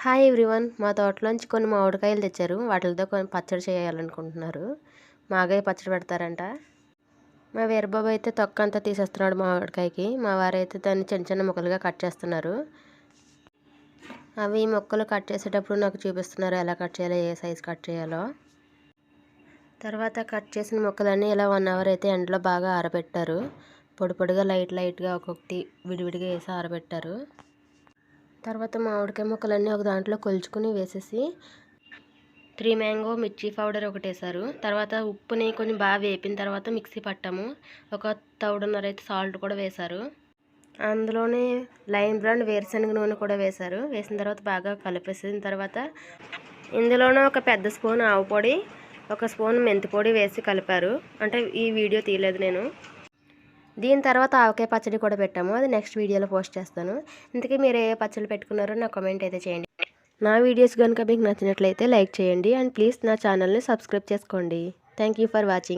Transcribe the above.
Hi everyone. మా తోటలోంచి కొన్ని మామిడికాయలు తెచ్చారు. వాటితో కొన్ని పచ్చడి చేయాలనుకుంటున్నారు. మాగాయ పచ్చడి పెడతారంట. మా వీరబాబు అయితే తొక్క అంతా తీసేస్తున్నాడు మామిడికాయకి. మా వారైతే దాన్ని చిన్న చిన్న ముక్కలుగా కట్ చేస్తున్నారు. అవి ముక్కలు కట్ చేసేటప్పుడు నాకు చూపిస్తున్నారు ఎలా కట్ చేయాలో ఏ సైజ్ కట్ చేయాలో. తర్వాత కట్ చేసిన ముక్కలన్నీ ఇలా వన్ అవర్ అయితే ఎండలో బాగా ఆరబెట్టారు. పొడి పొడిగా లైట్ లైట్గా ఒక్కొక్కటి విడివిడిగా వేసి ఆరబెట్టారు. తర్వాత మామిడికాయ ముక్కలన్నీ ఒక దాంట్లో కొలుచుకుని వేసేసి త్రీ మ్యాంగో మిర్చి పౌడర్ ఒకటి వేసారు తర్వాత ఉప్పుని కొంచెం బాగా వేపిన తర్వాత మిక్సీ పట్టాము. ఒక తౌడున్నర అయితే సాల్ట్ కూడా వేశారు. అందులోనే లైన్ బ్రాండ్ వేరుశనగ నూనె కూడా వేశారు. వేసిన తర్వాత బాగా కలిపేసిన తర్వాత ఇందులోనే ఒక పెద్ద స్పూన్ ఆవు పొడి ఒక స్పూన్ మెంతి పొడి వేసి కలిపారు. అంటే ఈ వీడియో తీయలేదు నేను. దీని తర్వాత ఆవకాయ పచ్చడి కూడా పెట్టాము. అది నెక్స్ట్ వీడియోలో పోస్ట్ చేస్తాను. ఇంతకీ మీరు ఏ పచ్చడి పెట్టుకున్నారో నా కామెంట్ అయితే చేయండి. నా వీడియోస్ కనుక మీకు నచ్చినట్లయితే లైక్ చేయండి. అండ్ ప్లీజ్ నా ఛానల్ని సబ్స్క్రైబ్ చేసుకోండి. Thank you for watching.